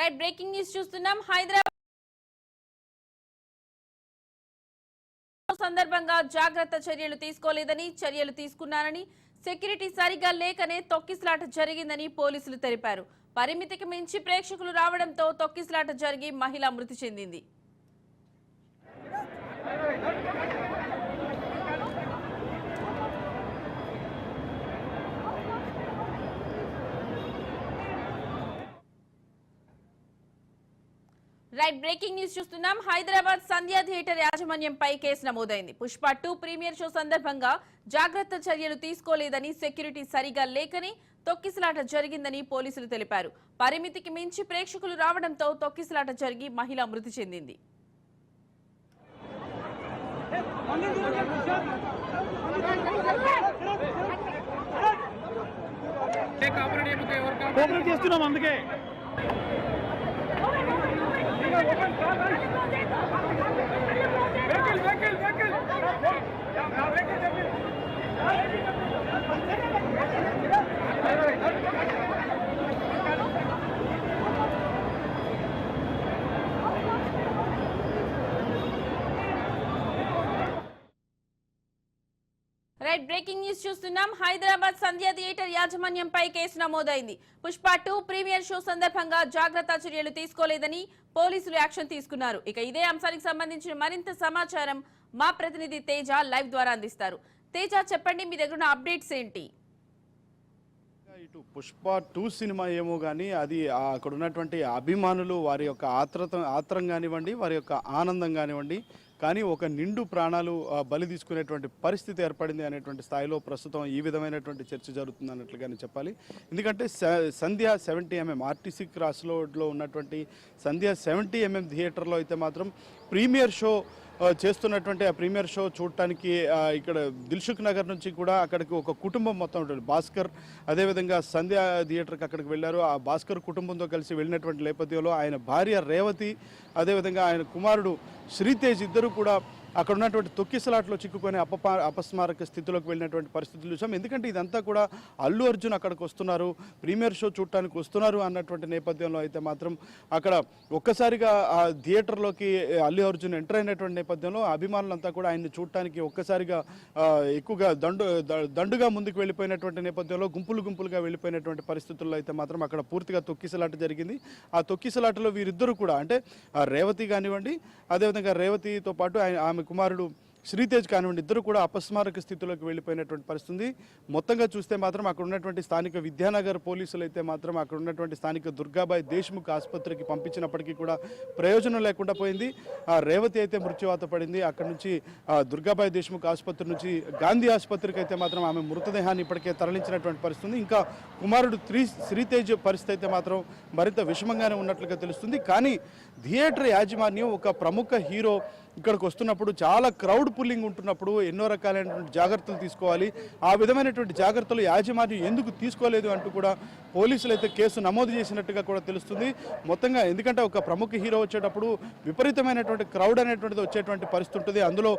Right breaking news చూస్తున్నాం. హైదరాబాద్ సందర్భంగా జాగ్రత్త చర్యలు తీసుకోలేదని చర్యలు తీసుకున్నారని సెక్యూరిటీ సరిగా లేకనే తొక్కిసలాట జరిగిందని పోలీసులు తెలిపారు. పరిమితికి మించి ప్రేక్షకులు రావడంతో తొక్కిసలాట జరిగి మహిళ మృతి చెందింది. రైట్ బ్రేకింగ్ న్యూస్ చూస్తున్నాం. హైదరాబాద్ సంధ్యా థియేటర్ యాజమాన్యంపై కేసు నమోదైంది. పుష్ప టూ ప్రీమియర్ షో సందర్భంగా జాగ్రత్త చర్యలు తీసుకోలేదని సెక్యూరిటీ సరిగా లేకని తొక్కిసలాట జరిగిందని పోలీసులు తెలిపారు. పరిమితికి మించి ప్రేక్షకులు రావడంతో తొక్కిసలాట జరిగి మహిళ మృతి చెందింది. కోఆపరేట్ చేస్తున్నాం అందుకే. வெஹிக்கிள் வெஹிக்கிள் வெஹிக்கிள் நான் வெஹிக்கிள் రైట్ బ్రేకింగ్ న్యూస్ చూస్తున్నాం. హైదరాబాద్ సంధ్యా థియేటర్ యాజమాన్యంపై కేసు నమోదైంది. పుష్ప టూ ప్రీమియర్ షో సందర్భంగా జాగ్రత్త చర్యలు తీసుకోలేదని పోలీసులు యాక్షన్ తీసుకున్నారు. ఇక ఇదే అంశానికి సంబంధించిన మరింత సమాచారం మా ప్రతినిధి తేజ లైవ్ ద్వారా అందిస్తారు. తేజ చెప్పండి మీ దగ్గర ఉన్న అప్డేట్స్ ఏంటి? ఇటు పుష్ప టూ సినిమా ఏమో కానీ అది అక్కడ ఉన్నటువంటి అభిమానులు వారి యొక్క ఆత్రత ఆత్రం కానివ్వండి వారి యొక్క ఆనందం కానివ్వండి కానీ ఒక నిండు ప్రాణాలు ఆ, బలి తీసుకునేటువంటి పరిస్థితి ఏర్పడింది అనేటువంటి స్థాయిలో ప్రస్తుతం ఈ విధమైనటువంటి చర్చ జరుగుతుంది అన్నట్లుగానే చెప్పాలి. ఎందుకంటే Sandhya seventy MM RTC cross రోడ్లో ఉన్నటువంటి సంధ్య సెవెంటీ ఎంఎం థియేటర్లో అయితే మాత్రం ప్రీమియర్ షో చేస్తున్నటువంటి ఆ ప్రీమియర్ షో చూడటానికి ఇక్కడ దిల్సుఖ్ నగర్ నుంచి కూడా అక్కడికి ఒక కుటుంబం మొత్తం ఉంటుంది. భాస్కర్ అదేవిధంగా సంధ్య థియేటర్కి అక్కడికి వెళ్ళారు. ఆ భాస్కర్ కుటుంబంతో కలిసి వెళ్ళినటువంటి నేపథ్యంలో ఆయన భార్య రేవతి అదేవిధంగా ఆయన కుమారుడు శ్రీతేజ్ ఇద్దరు కూడా అక్కడ ఉన్నటువంటి తొక్కిసలాట్లో చిక్కుకొని అప అపస్మారక స్థితిలోకి వెళ్ళినటువంటి పరిస్థితులు చూసాం. ఎందుకంటే ఇదంతా కూడా అల్లు అర్జున్ అక్కడికి వస్తున్నారు ప్రీమియర్ షో చూడటానికి వస్తున్నారు అన్నటువంటి నేపథ్యంలో అయితే మాత్రం అక్కడ ఒక్కసారిగా ఆ థియేటర్లోకి అల్లు అర్జున్ ఎంటర్ అయినటువంటి నేపథ్యంలో అభిమానులంతా కూడా ఆయన్ని చూడటానికి ఒక్కసారిగా ఎక్కువగా దండు ద- దండుగా ముందుకు వెళ్ళిపోయినటువంటి నేపథ్యంలో గుంపులు గుంపులుగా వెళ్ళిపోయినటువంటి పరిస్థితుల్లో అయితే మాత్రం అక్కడ పూర్తిగా తొక్కిసలాట జరిగింది. ఆ తొక్కిసలాటలో వీరిద్దరూ కూడా అంటే ఆ రేవతి కానివ్వండి అదేవిధంగా రేవతితో పాటు ఆయన ఆమె కుమారుడు శ్రీతేజ్ కానివ్వండి ఇద్దరు కూడా అపస్మారక స్థితిలోకి వెళ్ళిపోయినటువంటి పరిస్థితి. మొత్తంగా చూస్తే మాత్రం అక్కడ ఉన్నటువంటి స్థానిక విద్యానగర్ పోలీసులు అయితే మాత్రం అక్కడ ఉన్నటువంటి స్థానిక దుర్గాబాయి దేశ్ముఖ్ ఆసుపత్రికి పంపించినప్పటికీ కూడా ప్రయోజనం లేకుండా పోయింది. ఆ రేవతి అయితే మృత్యువాత పడింది. అక్కడ నుంచి ఆ దుర్గాబాయి దేశ్ముఖ్ ఆసుపత్రి నుంచి గాంధీ ఆసుపత్రికి అయితే మాత్రం ఆమె మృతదేహాన్ని ఇప్పటికే తరలించినటువంటి పరిస్థితి ఇంకా కుమారుడు త్రీ శ్రీతేజ్ పరిస్థితి అయితే మాత్రం మరింత విషమంగానే ఉన్నట్లుగా తెలుస్తుంది. కానీ థియేటర్ యాజమాన్యం ఒక ప్రముఖ హీరో ఇక్కడికి వస్తున్నప్పుడు చాలా క్రౌడ్ పుల్లింగ్ ఉంటున్నప్పుడు ఎన్నో రకాలైనటువంటి జాగ్రత్తలు తీసుకోవాలి. ఆ విధమైనటువంటి జాగ్రత్తలు యాజమాన్యం ఎందుకు తీసుకోలేదు అంటూ కూడా పోలీసులు అయితే కేసు నమోదు చేసినట్టుగా కూడా తెలుస్తుంది. మొత్తంగా ఎందుకంటే ఒక ప్రముఖ హీరో వచ్చేటప్పుడు విపరీతమైనటువంటి క్రౌడ్ అనేటువంటిది వచ్చేటువంటి పరిస్థితి ఉంటుంది. అందులో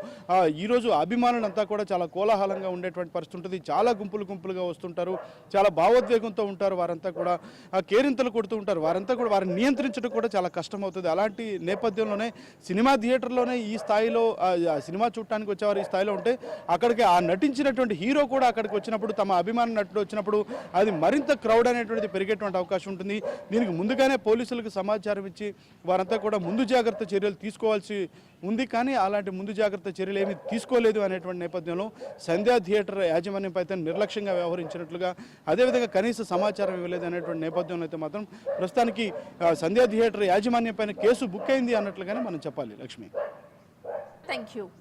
ఈరోజు అభిమానులంతా కూడా చాలా కోలాహలంగా ఉండేటువంటి పరిస్థితి ఉంటుంది. చాలా గుంపులు గుంపులుగా వస్తుంటారు. చాలా భావోద్వేగంతో ఉంటారు వారంతా కూడా. ఆ కేరింతలు కొడుతూ ఉంటారు. వారంతా కూడా వారిని నియంత్రించడం కూడా చాలా కష్టం అవుతుంది అలాంటి నేపథ్యంలోనే సినిమా థియేటర్లోనే ఈ స్థాయిలో సినిమా చూడటానికి వచ్చేవారు ఈ స్థాయిలో ఉంటే అక్కడికి ఆ నటించినటువంటి హీరో కూడా అక్కడికి వచ్చినప్పుడు తమ అభిమాన నటుడు వచ్చినప్పుడు అది మరింత క్రౌడ్ అనేటువంటిది పెరిగేటువంటి అవకాశం ఉంటుంది. దీనికి ముందుగానే పోలీసులకు సమాచారం ఇచ్చి వారంతా కూడా ముందు జాగ్రత్త చర్యలు తీసుకోవాల్సి ఉంది. కానీ అలాంటి ముందు జాగ్రత్త చర్యలు ఏమీ తీసుకోలేదు అనేటువంటి నేపథ్యంలో సంధ్యా థియేటర్ యాజమాన్యంపై అయితే నిర్లక్ష్యంగా వ్యవహరించినట్లుగా అదేవిధంగా కనీస సమాచారం ఇవ్వలేదు అనేటువంటి నేపథ్యంలో అయితే మాత్రం ప్రస్తుతానికి సంధ్యా థియేటర్ యాజమాన్యం పైన కేసు బుక్ అయింది అన్నట్లుగానే మనం చెప్పాలి లక్ష్మి. Thank you.